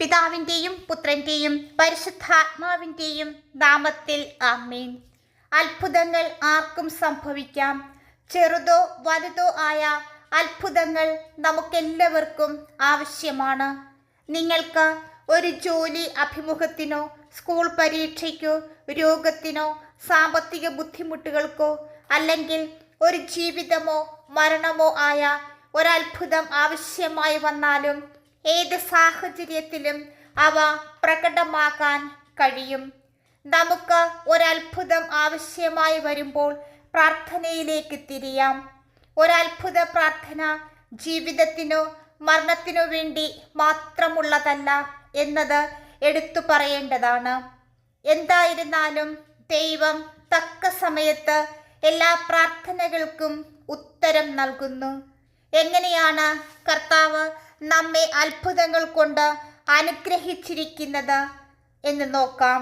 പിതാവിന്റെയും പുത്രന്റെയും പരിശുദ്ധാത്മാവിന്റെയും നാമത്തിൽ ആമേൻ. അത്ഭുതങ്ങൾ ആർക്കും സംഭവിക്കാം. ചെറുതോ വലുതോ ആയ അത്ഭുതങ്ങൾ നമുക്കെല്ലാവർക്കും ആവശ്യമാണ്. നിങ്ങൾക്ക് ഒരു ജോലി അഭിമുഖത്തിനോ സ്കൂൾ പരീക്ഷയ്ക്കോ രോഗത്തിനോ സാമ്പത്തിക ബുദ്ധിമുട്ടുകൾക്കോ അല്ലെങ്കിൽ ഒരു ജീവിതമോ മരണമോ ആയ ഒരത്ഭുതം ആവശ്യമായി വന്നാലും ഏത് സാഹചര്യത്തിലും അവ പ്രകടമാക്കാൻ കഴിയും. നമുക്ക് ഒരത്ഭുതം ആവശ്യമായി വരുമ്പോൾ പ്രാർത്ഥനയിലേക്ക് തിരിയാം. ഒരത്ഭുത പ്രാർത്ഥന ജീവിതത്തിനോ മരണത്തിനോ വേണ്ടി മാത്രമുള്ളതല്ല എന്നത് എടുത്തു പറയേണ്ടതാണ്. എന്തായിരുന്നാലും ദൈവം തക്ക സമയത്ത് എല്ലാ പ്രാർത്ഥനകൾക്കും ഉത്തരം നൽകുന്നു. എങ്ങനെയാണ് കർത്താവ് നമ്മെ അത്ഭുതങ്ങൾ കൊണ്ട് അനുഗ്രഹിച്ചിരിക്കുന്നത് എന്ന് നോക്കാം.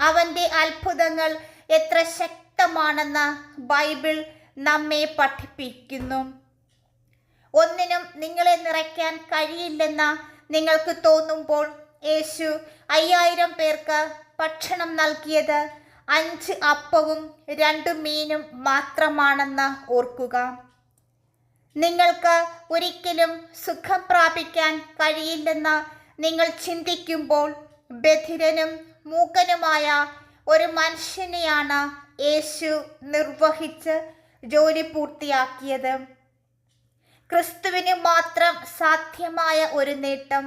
അവന്റെ അത്ഭുതങ്ങൾ എത്ര ശക്തമാണെന്ന് ബൈബിൾ നമ്മെ പഠിപ്പിക്കുന്നു. ഒന്നിനും നിങ്ങളെ നിറയ്ക്കാൻ കഴിയില്ലെന്ന് നിങ്ങൾക്ക് തോന്നുമ്പോൾ യേശു അയ്യായിരം പേർക്ക് ഭക്ഷണം നൽകിയത് അഞ്ച് അപ്പവും രണ്ട് മീനും മാത്രമാണെന്ന് ഓർക്കുക. നിങ്ങൾക്ക് ഒരിക്കലും സുഖം പ്രാപിക്കാൻ കഴിയില്ലെന്ന് നിങ്ങൾ ചിന്തിക്കുമ്പോൾ ബധിരനും മൂക്കനുമായ ഒരു മനുഷ്യനെയാണ് യേശു നിർവഹിച്ച് ജോലി പൂർത്തിയാക്കിയത്. ക്രിസ്തുവിന് മാത്രം സാധ്യമായ ഒരു നേട്ടം.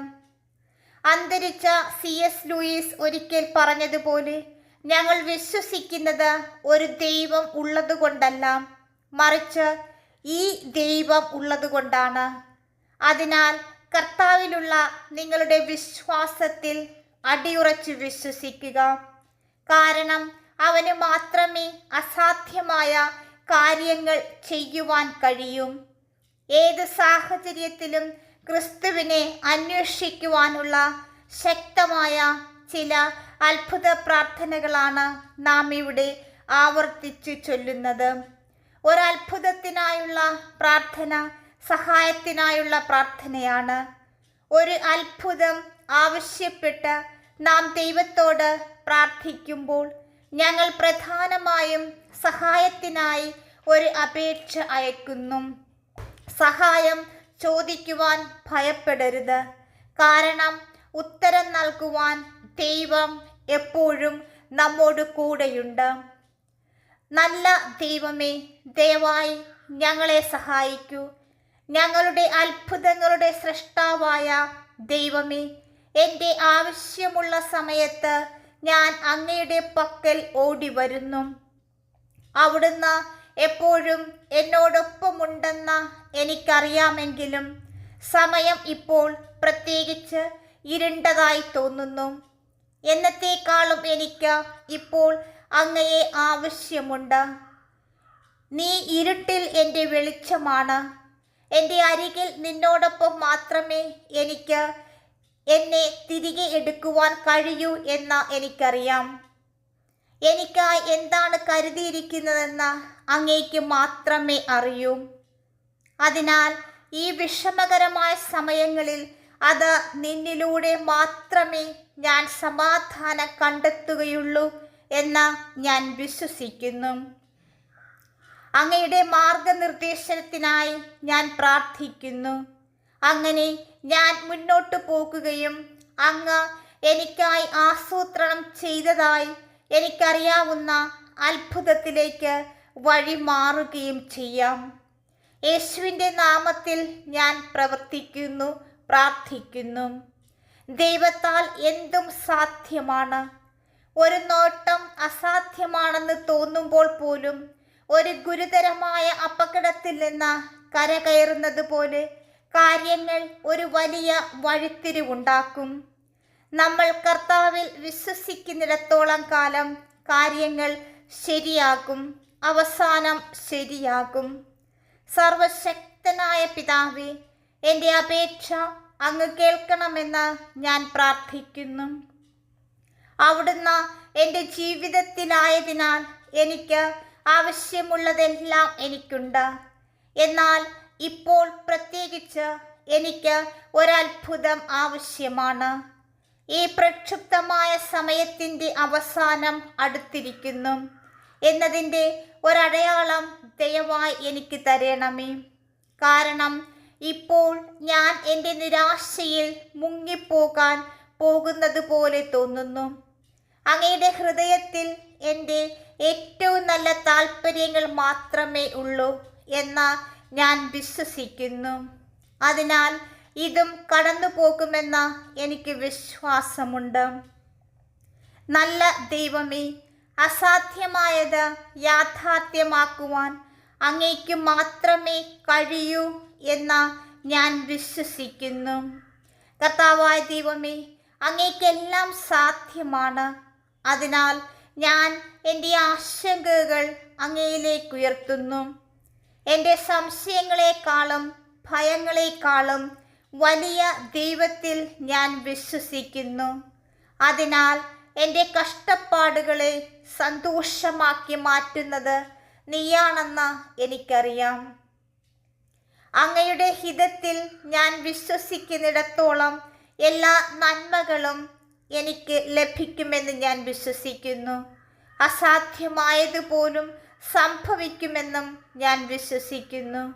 അന്തരിച്ച സി എസ് ലൂയിസ് ഒരിക്കൽ പറഞ്ഞതുപോലെ ഞങ്ങൾ വിശ്വസിക്കുന്നത് ഒരു ദൈവം ഉള്ളതുകൊണ്ടല്ല. മറിച്ച് ഈ ദൈവം ഉള്ളതുകൊണ്ടാണ് അതിനാൽ കർത്താവിലുള്ള നിങ്ങളുടെ വിശ്വാസത്തിൽ അടിയുറച്ച് വിശ്വസിക്കുക. കാരണം അവന് മാത്രമേ അസാധ്യമായ കാര്യങ്ങൾ ചെയ്യുവാൻ കഴിയും. ഏത് സാഹചര്യത്തിലും ക്രിസ്തുവിനെ അന്വേഷിക്കുവാനുള്ള ശക്തമായ ചില അത്ഭുത പ്രാർത്ഥനകളാണ് നാം ഇവിടെ ആവർത്തിച്ചു ചൊല്ലുന്നത്. ഒരത്ഭുതത്തിനായുള്ള പ്രാർത്ഥന സഹായത്തിനായുള്ള പ്രാർത്ഥനയാണ്. ഒരു അത്ഭുതം ആവശ്യപ്പെട്ട് നാം ദൈവത്തോട് പ്രാർത്ഥിക്കുമ്പോൾ ഞങ്ങൾ പ്രധാനമായും സഹായത്തിനായി ഒരു അപേക്ഷ അയക്കുന്നു. സഹായം ചോദിക്കുവാൻ ഭയപ്പെടരുത്. കാരണം ഉത്തരം നൽകുവാൻ ദൈവം എപ്പോഴും നമ്മോട് കൂടെയുണ്ട്. നല്ല ദൈവമേ ദയവായി ഞങ്ങളെ സഹായിക്കൂ. ഞങ്ങളുടെ അത്ഭുതങ്ങളുടെ സൃഷ്ടാവായ ദൈവമേ എന്റെ ആവശ്യമുള്ള സമയത്ത് ഞാൻ അങ്ങയുടെ പക്കൽ ഓടി വരുന്നു അവിടുന്ന് എപ്പോഴും എന്നോടൊപ്പമുണ്ടെന്ന് എനിക്കറിയാമെങ്കിലും സമയം ഇപ്പോൾ പ്രത്യേകിച്ച് ഇരുണ്ടതായി തോന്നുന്നു. എന്നത്തേക്കാളും എനിക്ക് ഇപ്പോൾ അങ്ങയെ ആവശ്യമുണ്ട്. നീ ഇരുട്ടിൽ എന്റെ വെളിച്ചമാണ്. എന്റെ അരികിൽ നിന്നോടൊപ്പം മാത്രമേ എനിക്ക് എന്നെ തിരികെ എടുക്കുവാൻ കഴിയൂ എന്ന് എനിക്കറിയാം. എനിക്കായി എന്താണ് കരുതിയിരിക്കുന്നതെന്ന് അങ്ങേക്ക് മാത്രമേ അറിയൂ. അതിനാൽ ഈ വിഷമകരമായ സമയങ്ങളിൽ അത് നിന്നിലൂടെ മാത്രമേ ഞാൻ സമാധാനം കണ്ടെത്തുകയുള്ളൂ. എന്ന് ഞാൻ വിശ്വസിക്കുന്നു. അങ്ങയുടെ മാർഗനിർദ്ദേശത്തിനായി ഞാൻ പ്രാർത്ഥിക്കുന്നു. അങ്ങനെ ഞാൻ മുന്നോട്ട് പോകുകയും അങ്ങ് എനിക്കായി ആസൂത്രണം ചെയ്തതായി എനിക്കറിയാവുന്ന അത്ഭുതത്തിലേക്ക് വഴി മാറുകയും ചെയ്യാം. യേശുവിന്റെ നാമത്തിൽ ഞാൻ പ്രവർത്തിക്കുന്നു പ്രാർത്ഥിക്കുന്നു. ദൈവത്താൽ എന്തും സാധ്യമാണ്. ഒരു നോട്ടം അസാധ്യമാണെന്ന് തോന്നുമ്പോൾ പോലും ഒരു ഗുരുതരമായ അപകടത്തിൽ നിന്ന് കരകയറുന്നത് പോലെ കാര്യങ്ങൾ ഒരു വലിയ വഴിത്തിരിവുണ്ടാക്കും. നമ്മൾ കർത്താവിൽ വിശ്വസിക്കുന്നിടത്തോളം കാലം കാര്യങ്ങൾ ശരിയാകും അവസാനം ശരിയാകും. സർവശക്തനായ പിതാവേ എന്റെ അപേക്ഷ അങ്ങ് കേൾക്കണമെന്ന് ഞാൻ പ്രാർത്ഥിക്കുന്നു. അവിടുന്ന് എന്റെ ജീവിതത്തിലായതിനാൽ എനിക്ക് ആവശ്യമുള്ളതെല്ലാം എനിക്കുണ്ട്. എന്നാൽ ഇപ്പോൾ പ്രത്യേകിച്ച് എനിക്ക് ഒരത്ഭുതം ആവശ്യമാണ്. ഈ പ്രക്ഷുബ്ധമായ സമയത്തിന്റെ അവസാനം അടുത്തിരിക്കുന്നു എന്നതിന്റെ ഒരടയാളം ദയവായി എനിക്ക് തരണമേ. കാരണം ഇപ്പോൾ ഞാൻ എന്റെ നിരാശയിൽ മുങ്ങിപ്പോകാൻ പോകുന്നത് പോലെ തോന്നുന്നു. അങ്ങയുടെ ഹൃദയത്തിൽ എന്റെ ഏറ്റവും നല്ല താല്പര്യങ്ങൾ മാത്രമേ ഉള്ളൂ എന്ന ഞാൻ വിശ്വസിക്കുന്നു. അതിനാൽ ഇതും കടന്നു പോകുമെന്ന എനിക്ക് വിശ്വാസമുണ്ട്. നല്ല ദൈവമേ അസാധ്യമായത് യാഥാർത്ഥ്യമാക്കുവാൻ അങ്ങേക്ക് മാത്രമേ കഴിയൂ എന്ന ഞാൻ വിശ്വസിക്കുന്നു. കർത്താവായ ദൈവമേ അങ്ങേക്കെല്ലാം സാധ്യമാണ്. അതിനാൽ ഞാൻ എന്റെ ആശങ്കകൾ അങ്ങയിലേക്ക് ഉയർത്തുന്നു എന്റെ സംശയങ്ങളെക്കാളും ഭയങ്ങളെക്കാളും വലിയ ദൈവത്തിൽ ഞാൻ വിശ്വസിക്കുന്നു. അതിനാൽ എന്റെ കഷ്ടപ്പാടുകളെ സന്തോഷമാക്കി മാറ്റുന്നത് നീയാണെന്ന് എനിക്കറിയാം. അങ്ങയുടെ ഹിതത്തിൽ ഞാൻ വിശ്വസിക്കുന്നിടത്തോളം എല്ലാ നന്മകളും എനിക്ക് ലഭിക്കുമെന്ന് ഞാൻ വിശ്വസിക്കുന്നു. അസാധ്യമായതുപോലും സംഭവിക്കുമെന്നും ഞാൻ വിശ്വസിക്കുന്നു.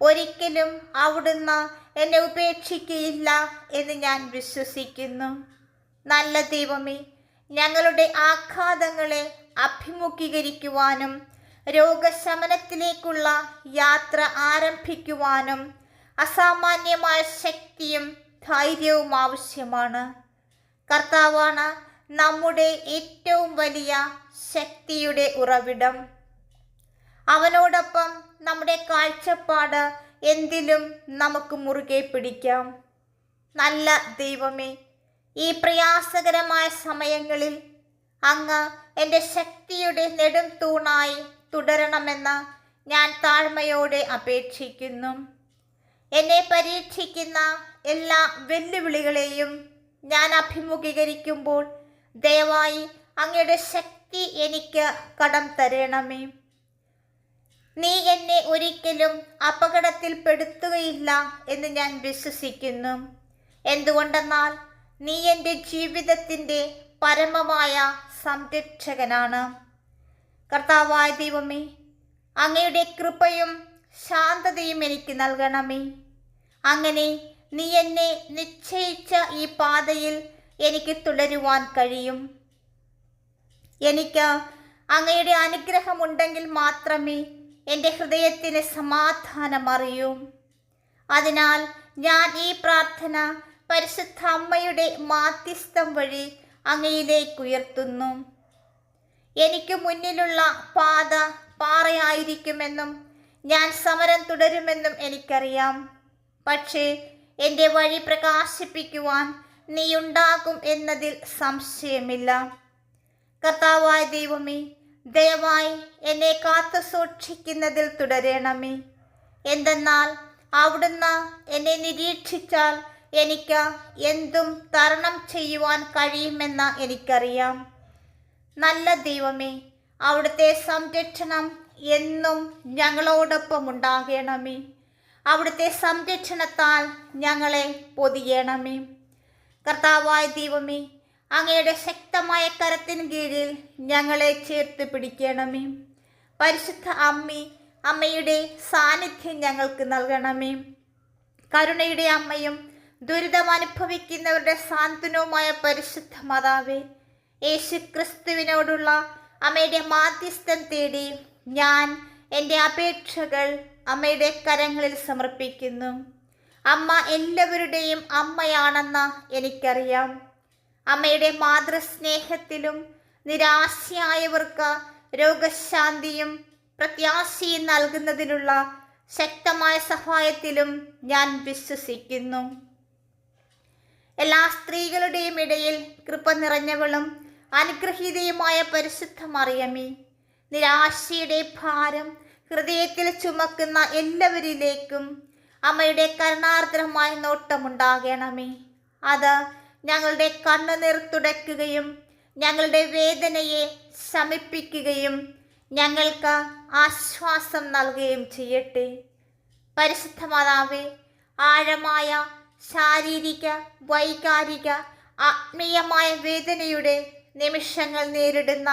ഒരിക്കലും അവിടുന്ന് എന്നെ ഉപേക്ഷിക്കുകയില്ല എന്ന് ഞാൻ വിശ്വസിക്കുന്നു. നല്ല ദൈവമേ ഞങ്ങളുടെ ആഘാതങ്ങളെ അഭിമുഖീകരിക്കുവാനും രോഗശമനത്തിലേക്കുള്ള യാത്ര ആരംഭിക്കുവാനും അസാമാന്യമായ ശക്തിയും ധൈര്യവും ആവശ്യമാണ്. കർത്താവാണ് നമ്മുടെ ഏറ്റവും വലിയ ശക്തിയുടെ ഉറവിടം. അവനോടൊപ്പം നമ്മുടെ കാഴ്ചപ്പാട് എന്തിലും നമുക്ക് മുറുകെ പിടിക്കാം. നല്ല ദൈവമേ ഈ പ്രയാസകരമായ സമയങ്ങളിൽ അങ്ങ് എന്റെ ശക്തിയുടെ നെടും തൂണായി തുടരണമെന്ന് ഞാൻ താഴ്മയോടെ അപേക്ഷിക്കുന്നു. എന്നെ പരീക്ഷിക്കുന്ന എല്ലാ വെല്ലുവിളികളെയും ഞാൻ അഭിമുഖീകരിക്കുമ്പോൾ ദയവായി അങ്ങയുടെ ശക്തി എനിക്ക് കടം തരണമേ. നീ എന്നെ ഒരിക്കലും അപകടത്തിൽപ്പെടുത്തുകയില്ല എന്ന് ഞാൻ വിശ്വസിക്കുന്നു. എന്തുകൊണ്ടെന്നാൽ നീ എന്റെ ജീവിതത്തിന്റെ പരമമായ സംരക്ഷകനാണ്. കർത്താവായ ദൈവമേ അങ്ങയുടെ കൃപയും ശാന്തതയും എനിക്ക് നൽകണമേ. അങ്ങനെ നീ എന്നെ നിശ്ചയിച്ച ഈ പാതയിൽ എനിക്ക് തുടരുവാൻ കഴിയും. എനിക്ക് അങ്ങയുടെ അനുഗ്രഹമുണ്ടെങ്കിൽ മാത്രമേ എന്റെ ഹൃദയത്തിന് സമാധാനം അറിയൂ അതിനാൽ ഞാൻ ഈ പ്രാർത്ഥന പരിശുദ്ധ അമ്മയുടെ മാധ്യസ്ഥം വഴി അങ്ങയിലേക്ക് ഉയർത്തുന്നു എനിക്ക് മുന്നിലുള്ള പാത പാറയായിരിക്കുമെന്നും ഞാൻ സമരം തുടരുമെന്നും എനിക്കറിയാം. പക്ഷേ എന്റെ വഴി പ്രകാശിപ്പിക്കുവാൻ നീയുണ്ടാകും എന്നതിൽ സംശയമില്ല. കർത്താവായ ദൈവമേ ദയവായി എന്നെ കാത്തു സൂക്ഷിക്കുന്നതിൽ തുടരണമേ. എന്തെന്നാൽ അവിടുന്ന് എന്നെ നിരീക്ഷിച്ചാൽ എനിക്ക് എന്തും തരണം ചെയ്യുവാൻ കഴിയുമെന്ന് എനിക്കറിയാം. നല്ല ദൈവമേ അവിടുത്തെ സംരക്ഷണം എന്നും ഞങ്ങളോടൊപ്പം ഉണ്ടാകണമേ. അവിടുത്തെ സംരക്ഷണത്താൽ ഞങ്ങളെ പൊതിയണമേ. കർത്താവായ ദൈവമേ അങ്ങയുടെ ശക്തമായ കരത്തിന് കീഴിൽ ഞങ്ങളെ ചേർത്ത് പിടിക്കണമേ. പരിശുദ്ധ അമ്മി അമ്മയുടെ സാന്നിധ്യം ഞങ്ങൾക്ക് നൽകണമേ. കരുണയുടെ അമ്മയും ദുരിതം അനുഭവിക്കുന്നവരുടെ സാന്ത്വനവുമായ പരിശുദ്ധ മാതാവേ യേശു ക്രിസ്തുവിനോടുള്ള അമ്മയുടെ മാധ്യസ്ഥം തേടി ഞാൻ എന്റെ അപേക്ഷകൾ അമ്മയുടെ കരങ്ങളിൽ സമർപ്പിക്കുന്നു. അമ്മ എല്ലാവരുടെയും അമ്മയാണെന്ന് എനിക്കറിയാം. അമ്മയുടെ മാതൃസ്നേഹത്തിലും നിരാശയായവർക്ക് രോഗശാന്തിയും പ്രത്യാശയും നൽകുന്നതിനുള്ള ശക്തമായ സഹായത്തിലും ഞാൻ വിശ്വസിക്കുന്നു. എല്ലാ സ്ത്രീകളുടെയും ഇടയിൽ കൃപ നിറഞ്ഞവളും അനുഗ്രഹീതയുമായ പരിശുദ്ധ മറിയമേ നിരാശയുടെ ഭാരം ഹൃദയത്തിൽ ചുമക്കുന്ന എല്ലാവരിലേക്കും അമ്മയുടെ കരുണാർദ്രമായ നോട്ടമുണ്ടാകണമേ. അത് ഞങ്ങളുടെ കണ്ണുനീർ തുടയ്ക്കുകയും ഞങ്ങളുടെ വേദനയെ ശമിപ്പിക്കുകയും ഞങ്ങൾക്ക് ആശ്വാസം നൽകുകയും ചെയ്യട്ടെ. പരിശുദ്ധ മാതാവേ ആഴമായ ശാരീരിക വൈകാരിക ആത്മീയമായ വേദനയുടെ നിമിഷങ്ങൾ നേരിടുന്ന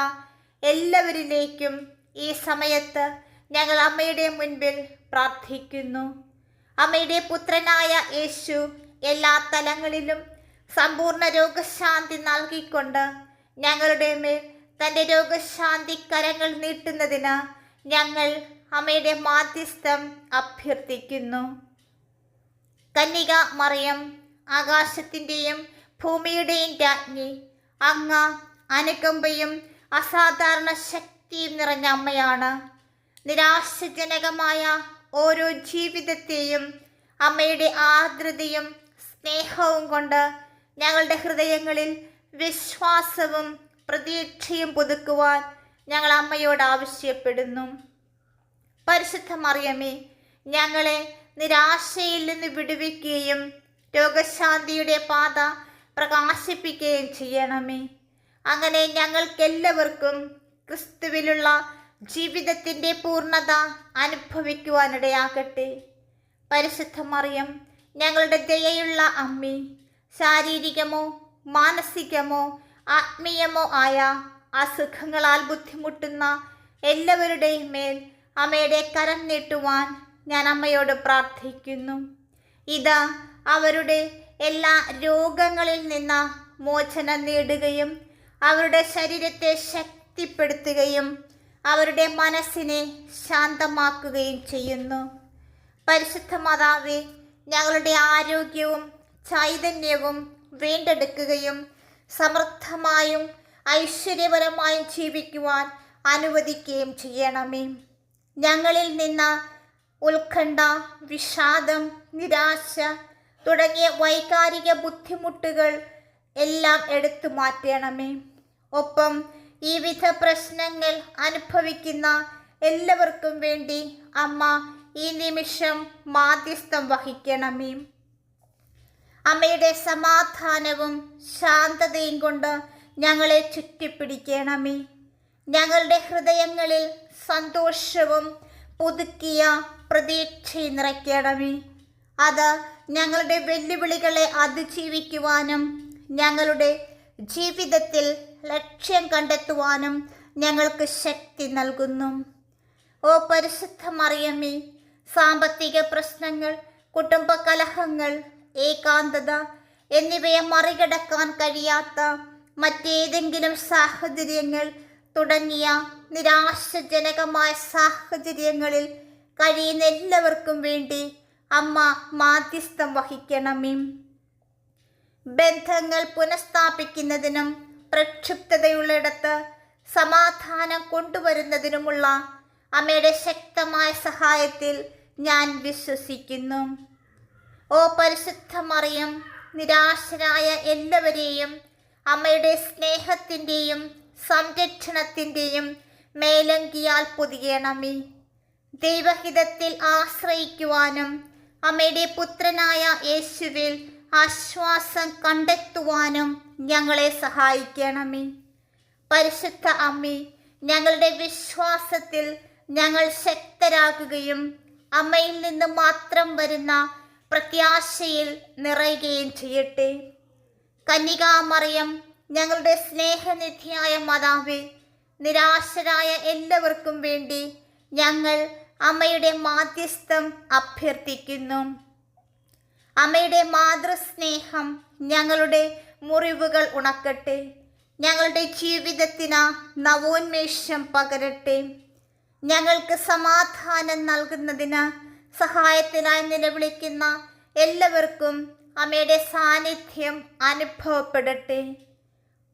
എല്ലാവരിലേക്കും ഈ സമയത്ത് ഞങ്ങൾ അമ്മയുടെ മുൻപിൽ പ്രാർത്ഥിക്കുന്നു. അമ്മയുടെ പുത്രനായ യേശു എല്ലാ തലങ്ങളിലും സമ്പൂർണ രോഗശാന്തി നൽകിക്കൊണ്ട് ഞങ്ങളുടെ മേൽ തന്റെ രോഗശാന്തി കരങ്ങൾ നീട്ടുന്നതിന് ഞങ്ങൾ അമ്മയുടെ മാധ്യസ്ഥം അഭ്യർത്ഥിക്കുന്നു. കന്യക മറിയം ആകാശത്തിന്റെയും ഭൂമിയുടെയും രാജ്ഞി അങ്ങ അനുകമ്പയും അസാധാരണ ശക്തിയും നിറഞ്ഞ അമ്മയാണ്. നിരാശജനകമായ ഓരോ ജീവിതത്തെയും അമ്മയുടെ ആർദ്രതയും സ്നേഹവും കൊണ്ട് ഞങ്ങളുടെ ഹൃദയങ്ങളിൽ വിശ്വാസവും പ്രതീക്ഷയും പുതുക്കുവാൻ ഞങ്ങൾ അമ്മയോട് ആവശ്യപ്പെടുന്നു. പരിശുദ്ധ മറിയമേ ഞങ്ങളെ നിരാശയിൽ നിന്ന് വിടുവിക്കുകയും രോഗശാന്തിയുടെ പാത പ്രകാശിപ്പിക്കുകയും ചെയ്യണമേ. അങ്ങനെ ഞങ്ങൾക്കെല്ലാവർക്കും ക്രിസ്തുവിലുള്ള ജീവിതത്തിന്റെ പൂർണത അനുഭവിക്കുവാനിടയാകട്ടെ. പരിശുദ്ധ മറിയം ഞങ്ങളുടെ ദയയുള്ള അമ്മി ശാരീരികമോ മാനസികമോ ആത്മീയമോ ആയ അസുഖങ്ങളാൽ ബുദ്ധിമുട്ടുന്ന എല്ലാവരുടെയും മേൽ അമ്മയുടെ കരം നീട്ടുവാൻ ഞാൻ അമ്മയോട് പ്രാർത്ഥിക്കുന്നു. ഇത് അവരുടെ എല്ലാ രോഗങ്ങളിൽ നിന്ന് മോചനം നേടുകയും അവരുടെ ശരീരത്തെ ശക്തിപ്പെടുത്തുകയും അവരുടെ മനസ്സിനെ ശാന്തമാക്കുകയും ചെയ്യുന്നു. പരിശുദ്ധ മാതാവേ ഞങ്ങളുടെ ആരോഗ്യവും ചൈതന്യവും വീണ്ടെടുക്കുകയും സമൃദ്ധമായും ഐശ്വര്യപരമായും ജീവിക്കുവാൻ അനുവദിക്കുകയും ചെയ്യണമേ. ഞങ്ങളിൽ നിന്ന് ഉത്കണ്ഠ വിഷാദം നിരാശ തുടങ്ങിയ വൈകാരിക ബുദ്ധിമുട്ടുകൾ എല്ലാം എടുത്തു മാറ്റണമേ. ഒപ്പം ഈ വിധ പ്രശ്നങ്ങൾ അനുഭവിക്കുന്ന എല്ലാവർക്കും വേണ്ടി അമ്മ ഈ നിമിഷം മാധ്യസ്ഥം വഹിക്കണമേ. അമ്മയുടെ സമാധാനവും ശാന്തതയും കൊണ്ട് ഞങ്ങളെ ചുറ്റിപ്പിടിക്കണമേ. ഞങ്ങളുടെ ഹൃദയങ്ങളിൽ സന്തോഷവും പുതുക്കിയ പ്രതീക്ഷയും നിറയ്ക്കണമേ. അത് ഞങ്ങളുടെ വെല്ലുവിളികളെ അതിജീവിക്കുവാനും ഞങ്ങളുടെ ജീവിതത്തിൽ ലക്ഷ്യം കണ്ടെത്തുവാനും ഞങ്ങൾക്ക് ശക്തി നൽകുന്നു. ഓ പരിശുദ്ധ മറിയമ്മേ സാമ്പത്തിക പ്രശ്നങ്ങൾ കുടുംബകലഹങ്ങൾ ഏകാന്തത എന്നിവയെ മറികടക്കാൻ കഴിയാത്ത മറ്റേതെങ്കിലും സാഹചര്യങ്ങൾ തുടങ്ങിയ നിരാശജനകമായ സാഹചര്യങ്ങളിൽ കഴിയുന്ന എല്ലാവർക്കും വേണ്ടി അമ്മ മാധ്യസ്ഥം വഹിക്കണമേ. ബന്ധങ്ങൾ പുനഃസ്ഥാപിക്കുന്നതിനും പ്രക്ഷുബ്ധതയുള്ളിടത്ത് സമാധാനം കൊണ്ടുവരുന്നതിനുമുള്ള അമ്മയുടെ ശക്തമായ സഹായത്തിൽ ഞാൻ വിശ്വസിക്കുന്നു. ഓ പരിശുദ്ധമറിയും നിരാശരായ എല്ലാവരെയും അമ്മയുടെ സ്നേഹത്തിന്റെയും സംരക്ഷണത്തിന്റെയും മേലങ്കിയാൽ പൊതിയണമേ. ദൈവഹിതത്തിൽ ആശ്രയിക്കുവാനും അമ്മയുടെ പുത്രനായ യേശുവിൽ ആശ്വാസം കണ്ടെത്തുവാനും ഞങ്ങളെ സഹായിക്കണമേ. പരിശുദ്ധ അമ്മേ ഞങ്ങളുടെ വിശ്വാസത്തിൽ ഞങ്ങൾ ശക്തരാകുകയും അമ്മയിൽ നിന്ന് മാത്രം വരുന്ന പ്രത്യാശയിൽ നിറയുകയും ചെയ്യട്ടെ. കന്യകാമറിയം ഞങ്ങളുടെ സ്നേഹനിധിയായ മാതാവേ നിരാശരായ എല്ലാവർക്കും വേണ്ടി ഞങ്ങൾ അമ്മയുടെ മാധ്യസ്ഥം അഭ്യർത്ഥിക്കുന്നു. അമ്മയുടെ മാതൃസ്നേഹം ഞങ്ങളുടെ മുറിവുകൾ ഉണക്കട്ടെ. ഞങ്ങളുടെ ജീവിതത്തിന് നവോന്മേഷം പകരട്ടെ. ഞങ്ങൾക്ക് സമാധാനം നൽകുന്നതിന് സഹായത്തിനായി നിലവിളിക്കുന്ന എല്ലാവർക്കും അമ്മയുടെ സാന്നിധ്യം അനുഭവപ്പെടട്ടെ.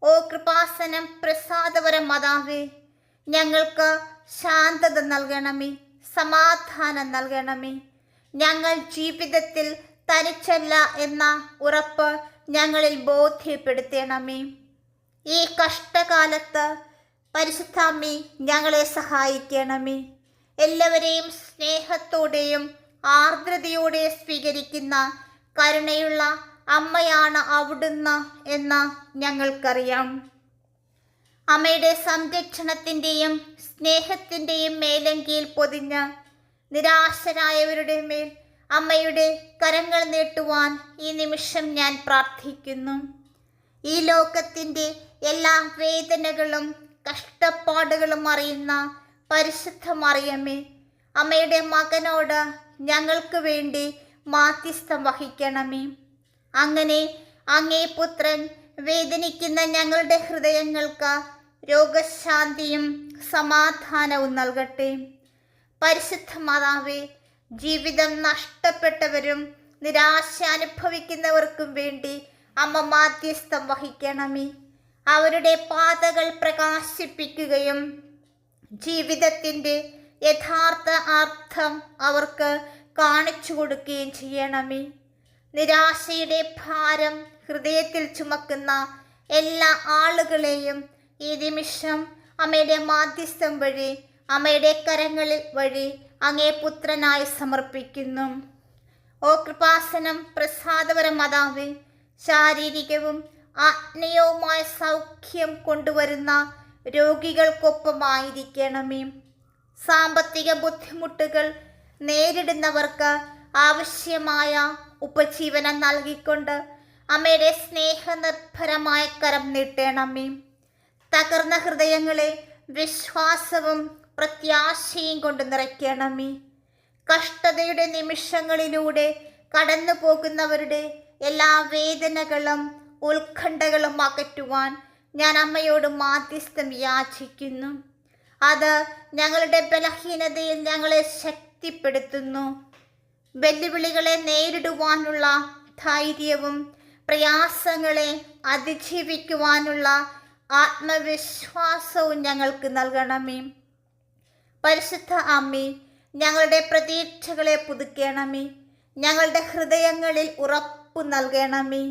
ഓ കൃപാസനം പ്രസാദപര മാതാവേ ഞങ്ങൾക്ക് ശാന്തത നൽകണമേ സമാധാനം നൽകണമേ. ഞങ്ങൾ ജീവിതത്തിൽ തനിച്ചല്ല എന്ന ഉറപ്പ് ഞങ്ങളിൽ ബോധ്യപ്പെടുത്തണമേ. ഈ കഷ്ടകാലത്ത് പരിശുദ്ധാമ്മി ഞങ്ങളെ സഹായിക്കണമേ. എല്ലാവരെയും സ്നേഹത്തോടെയും ആർദ്രതയോടെ സ്വീകരിക്കുന്ന കരുണയുള്ള അമ്മയാണ് അവിടുന്ന് എന്ന് ഞങ്ങൾക്കറിയാം. അമ്മയുടെ സംരക്ഷണത്തിന്റെയും സ്നേഹത്തിന്റെയും മേലങ്കിയിൽ പൊതിഞ്ഞ് നിരാശരായവരുടെ മേൽ അമ്മയുടെ കരങ്ങൾ നീട്ടുവാൻ ഈ നിമിഷം ഞാൻ പ്രാർത്ഥിക്കുന്നു. ഈ ലോകത്തിന്റെ എല്ലാ വേദനകളും കഷ്ടപ്പാടുകളും അറിയുന്ന പരിശുദ്ധ മറിയമ്മേ അമ്മയുടെ മകനോട് ഞങ്ങൾക്ക് വേണ്ടി മാധ്യസ്ഥം വഹിക്കണമേ. അങ്ങനെ അങ്ങേ പുത്രൻ വേദനിക്കുന്ന ഞങ്ങളുടെ ഹൃദയങ്ങൾക്ക് രോഗശാന്തിയും സമാധാനവും നൽകട്ടെ. പരിശുദ്ധ മാതാവേ ജീവിതം നഷ്ടപ്പെട്ടവരും നിരാശ അനുഭവിക്കുന്നവർക്കും വേണ്ടി അമ്മ മാധ്യസ്ഥം വഹിക്കണമേ. അവരുടെ പാതകൾ പ്രകാശിപ്പിക്കുകയും ജീവിതത്തിന്റെ യഥാർത്ഥ അർത്ഥം അവർക്ക് കാണിച്ചു കൊടുക്കുകയും ചെയ്യണമേ. നിരാശയുടെ ഭാരം ഹൃദയത്തിൽ ചുമക്കുന്ന എല്ലാ ആളുകളെയും ഈ നിമിഷം അമ്മയുടെ മാധ്യസ്ഥം വഴി അമ്മയുടെ കരങ്ങളിൽ വഴി അങ്ങേ പുത്രനായി സമർപ്പിക്കുന്നു. ഓ കൃപാസനം പ്രസാദപര മാതാവ് ശാരീരികവും ആത്മീയവുമായ സൗഖ്യം കൊണ്ടുവരുന്ന രോഗികൾക്കൊപ്പമായിരിക്കണമേ. സാമ്പത്തിക ബുദ്ധിമുട്ടുകൾ നേരിടുന്നവർക്ക് ആവശ്യമായ ഉപജീവനം നൽകിക്കൊണ്ട് അമ്മയുടെ സ്നേഹനിർഭരമായ കരം നീട്ടണമേ. തകർന്ന ഹൃദയങ്ങളെ വിശ്വാസവും പ്രത്യാശയും കൊണ്ട് നിറയ്ക്കണമേ. കഷ്ടതയുടെ നിമിഷങ്ങളിലൂടെ കടന്നു പോകുന്നവരുടെ എല്ലാ വേദനകളും ഉത്കണ്ഠകളും അകറ്റുവാൻ ഞാൻ അമ്മയോട് മാധ്യസ്ഥം യാചിക്കുന്നു. അത് ഞങ്ങളുടെ ബലഹീനതയിൽ ഞങ്ങളെ ശക്തിപ്പെടുത്തുന്നു. വെല്ലുവിളികളെ നേരിടുവാനുള്ള ധൈര്യവും പ്രയാസങ്ങളെ അതിജീവിക്കുവാനുള്ള ആത്മവിശ്വാസവും ഞങ്ങൾക്ക് നൽകണമേ. പരിശുദ്ധ അമ്മേ ഞങ്ങളുടെ പ്രതീക്ഷകളെ പുതുക്കണമേ. ഞങ്ങളുടെ ഹൃദയങ്ങളിൽ ഉറപ്പു നൽകണമേ.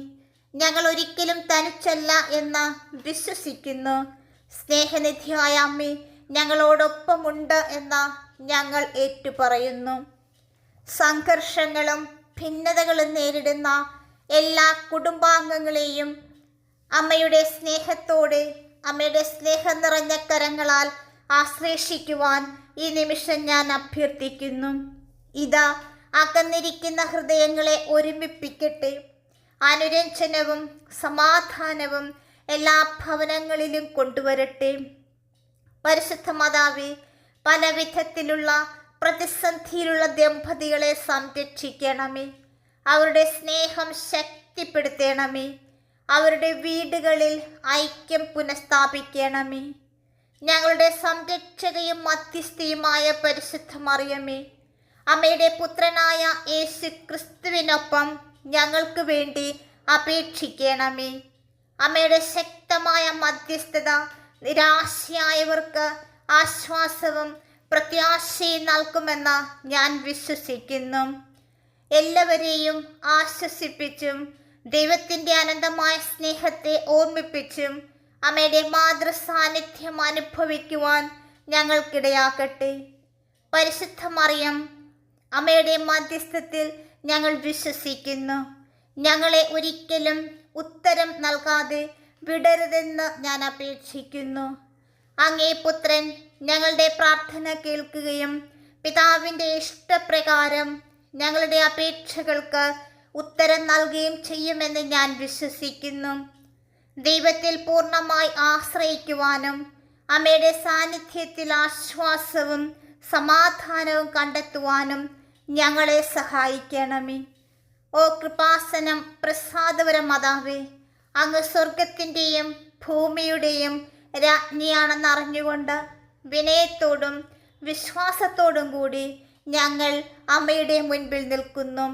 ഞങ്ങൾ ഒരിക്കലും തനിച്ചല്ല എന്ന് വിശ്വസിക്കുന്നു. സ്നേഹനിധിയായ അമ്മേ ഞങ്ങളോടൊപ്പമുണ്ട് എന്ന് ഞങ്ങൾ ഏറ്റുപറയുന്നു. സംഘർഷങ്ങളും ഭിന്നതകളും നേരിടുന്ന എല്ലാ കുടുംബാംഗങ്ങളെയും അമ്മയുടെ സ്നേഹത്തോടെ അമ്മയുടെ സ്നേഹം നിറഞ്ഞ കരങ്ങളാൽ ആശ്ലേഷിക്കുവാൻ ഈ നിമിഷം ഞാൻ അഭ്യർത്ഥിക്കുന്നു. ഇതാ അകന്നിരിക്കുന്ന ഹൃദയങ്ങളെ ഒരുമിപ്പിക്കട്ടെ. അനുരഞ്ജനവും സമാധാനവും എല്ലാ ഭവനങ്ങളിലും കൊണ്ടുവരട്ടെ. പരിശുദ്ധ മാതാവി പല വിധത്തിലുള്ള പ്രതിസന്ധിയിലുള്ള ദമ്പതികളെ സംരക്ഷിക്കണമേ. അവരുടെ സ്നേഹം ശക്തിപ്പെടുത്തണമേ. അവരുടെ വീടുകളിൽ ഐക്യം പുനഃസ്ഥാപിക്കണമേ. ഞങ്ങളുടെ സംരക്ഷകയും മധ്യസ്ഥയുമായ പരിശുദ്ധ മറിയമേ അമ്മയുടെ പുത്രനായ യേശു ക്രിസ്തുവിനൊപ്പം ഞങ്ങൾക്ക് വേണ്ടി അപേക്ഷിക്കണമേ. അമ്മയുടെ ശക്തമായ മധ്യസ്ഥത നിരാശയായവർക്ക് ആശ്വാസവും പ്രത്യാശയും നൽകുമെന്ന് ഞാൻ വിശ്വസിക്കുന്നു. എല്ലാവരെയും ആശ്വസിപ്പിച്ചും ദൈവത്തിന്റെ അനന്തമായ സ്നേഹത്തെ ഓർമ്മിപ്പിച്ചും അമ്മയുടെ മാതൃസാന്നിധ്യം അനുഭവിക്കുവാൻ ഞങ്ങൾക്കിടയാക്കട്ടെ പരിശുദ്ധ മറിയം അമ്മയുടെ മധ്യസ്ഥത്തിൽ ഞങ്ങൾ വിശ്വസിക്കുന്നു. ഞങ്ങളെ ഒരിക്കലും ഉത്തരം നൽകാതെ വിടരുതെന്ന് ഞാൻ അപേക്ഷിക്കുന്നു. അങ്ങേ പുത്രൻ ഞങ്ങളുടെ പ്രാർത്ഥന കേൾക്കുകയും പിതാവിന്റെ ഇഷ്ടപ്രകാരം ഞങ്ങളുടെ അപേക്ഷകൾക്ക് ഉത്തരം നൽകുകയും ചെയ്യുമെന്ന് ഞാൻ വിശ്വസിക്കുന്നു. ദൈവത്തിൽ പൂർണമായി ആശ്രയിക്കുവാനും അമ്മയുടെ സാന്നിധ്യത്തിൽ ആശ്വാസവും സമാധാനവും കണ്ടെത്തുവാനും ഞങ്ങളെ സഹായിക്കണമേ. ഓ കൃപാസനം പ്രസാദപര മാതാവേ അങ്ങ് സ്വർഗത്തിന്റെയും ഭൂമിയുടെയും രാജ്ഞിയാണെന്ന് അറിഞ്ഞുകൊണ്ട് വിനയത്തോടും വിശ്വാസത്തോടും കൂടി ഞങ്ങൾ അമ്മയുടെ മുൻപിൽ നിൽക്കുന്നു.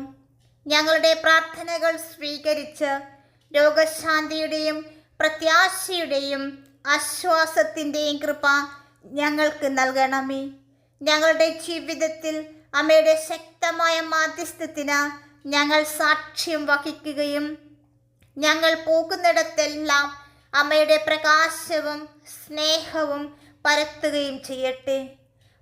ഞങ്ങളുടെ പ്രാർത്ഥനകൾ സ്വീകരിച്ച് രോഗശാന്തിയുടെയും പ്രത്യാശയുടെയും ആശ്വാസത്തിന്റെയും കൃപ ഞങ്ങൾക്ക് നൽകണമേ. ഞങ്ങളുടെ ജീവിതത്തിൽ അമ്മയുടെ ശക്തമായ മാധ്യസ്ഥത്തിന് ഞങ്ങൾ സാക്ഷ്യം വഹിക്കുകയും ഞങ്ങൾ പോകുന്നിടത്തെല്ലാം അമ്മയുടെ പ്രകാശവും സ്നേഹവും പരത്തുകയും ചെയ്യട്ടെ.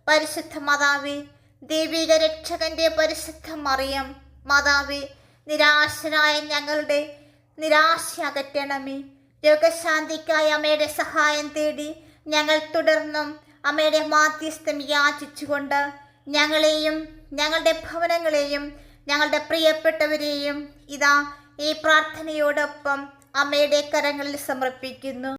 പരിശുദ്ധ മാതാവേ ദൈവിക രക്ഷകന്റെ പരിശുദ്ധ മറിയം മാതാവേ നിരാശരായ ഞങ്ങളുടെ നിരാശ അകറ്റണമേ രോഗശാന്തിക്കായി അമ്മയുടെ സഹായം തേടി ഞങ്ങൾ തുടർന്നും അമ്മയുടെ മാധ്യസ്ഥം യാചിച്ചുകൊണ്ട് ഞങ്ങളെയും ഞങ്ങളുടെ ഭവനങ്ങളെയും ഞങ്ങളുടെ പ്രിയപ്പെട്ടവരെയും ഇതാ ഈ പ്രാർത്ഥനയോടൊപ്പം അമ്മയുടെ കരങ്ങളിൽ സമർപ്പിക്കുന്നു.